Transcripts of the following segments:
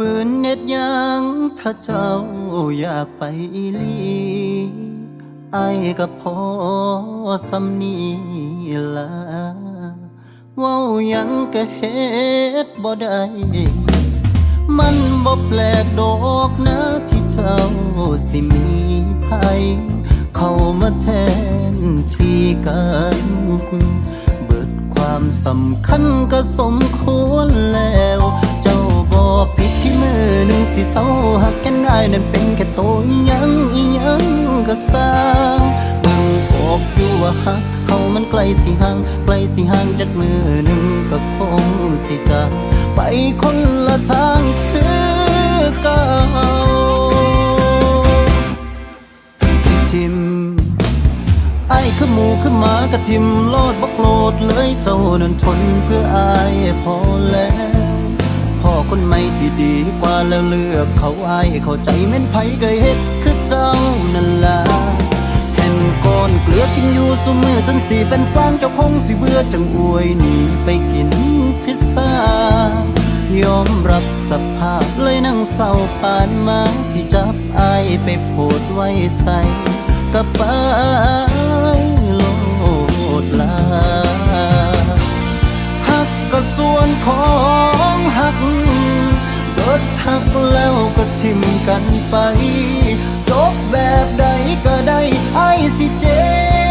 ฝืนเน็ดยังถ้าเจ้าอยากไปอีลีไอ้ายก็พอสำนีละเว้ายังก็เฮ็ดบ่ได้มันบ่แปลกดอกนะที่เจ้าสิมีภัย เข้ามาแทนที่กันเบิดความสำคัญก็สมควรแล้ว ที่มือหนึ่งสิเศร้าหักกันได้นั่นเป็นแค่ตัวยังอียังก็สร้างเบิ่งออกอยู่ว่าฮักเฮามันไกลสิห่างไกลสิห่างจากมือหนึ่งก็คงสิจากไปคนละทางคือเก่าสิทิมไอ้คือหมูคือหมากระทิมโลดบักโลดเลยเจ้านั้นทนเพื่ออายพอแล้ว คนใหม่ที่ดีกว่าแล้วเลือกเขาอายเข้าใจแม่นไผก็เฮ็ดคือเจ้านั่นล่ะเห็นก้อนเกลือกินอยู่สุมือจนสีเป็นสร้างเจ้าคงสิเบื่อจังอวยหนีไปกินพิซซ่ายอมรับสภาพเลยนั่งเศร้าปานมาสิจับอายไปโพดไว้ใส่กับไปโลดลาหักก็ส่วนของ หักแล้วก็ทิมกันไปจบแบบใดก็ได้ไอ้สิเจ็บ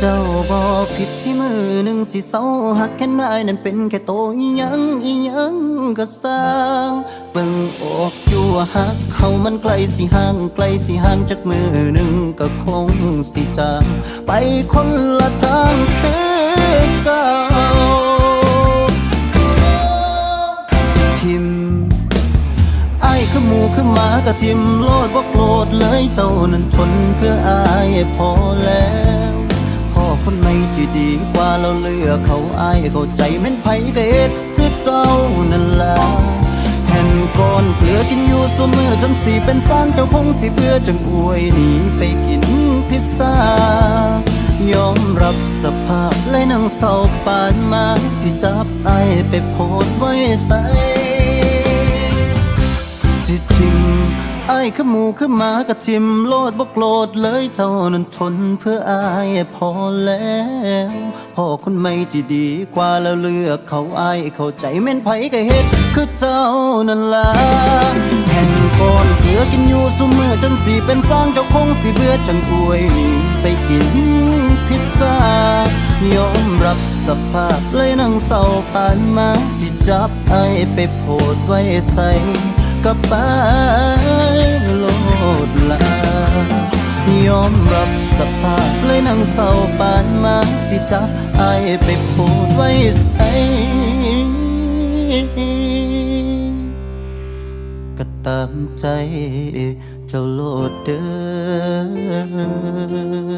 เจ้าบ่ผิดที่มือหนึ่งสิเศร้าหักแค่ไหนนั่นเป็นแค่โตวอีหยังอีหยังก็สร้างเบิ่งอกอยู่หักเขามันไกลสิห่างไกลสิห่างจากมือหนึ่งก็คงสิจางไปคนละทางคือเก่าทิมไอ้ามือหมูคือหมากระทิมโลดบ่าโกรธเลยเจ้านั้นทนเพื่ออายพอแล้ว คนไม่ที่ดีกว่าเราเลือกเขาอายเข้าใจแม่นไผเฮ็ดคือเจ้านั่นล่ะแห่นก้อนเกลือกินอยู่สมือจนสีเป็นสร้างเจ้าคงสิเบื่อจังอวยหนีไปกินพิซซ่ายอมรับสภาพเลยนั่งเศร้าปานมาสิจับไอายไปโพดไว้ใส่สิทิม ไอ้ายคือหมูคือหมากระทิมโลดบกโลดเลยเจ้านั้นทนเพื่ออายพอแล้วพ่อคนไม่ที่ดีกว่าแล้วเลือกเขาอายเข้าใจแม่นไผก็เฮ็ดคือเจ้านั่นล่ะแห่งก้อนเกลือกินอยู่สุมือจนสีเป็นสร้างเจ้าคงสิเบื่อจังอวยหนีไปกินพิซซ่ายอมรับสภาพเลยนั่งเศร้าปานมาสิจับไอายไปโพดไว้ใส่ กับไปโลดลายอมรับสภาพเลยนั่งเศร้าปานมาสิจับไอายไปพูดไว้ใสก็ตามใจเจ้าโลดเด้อ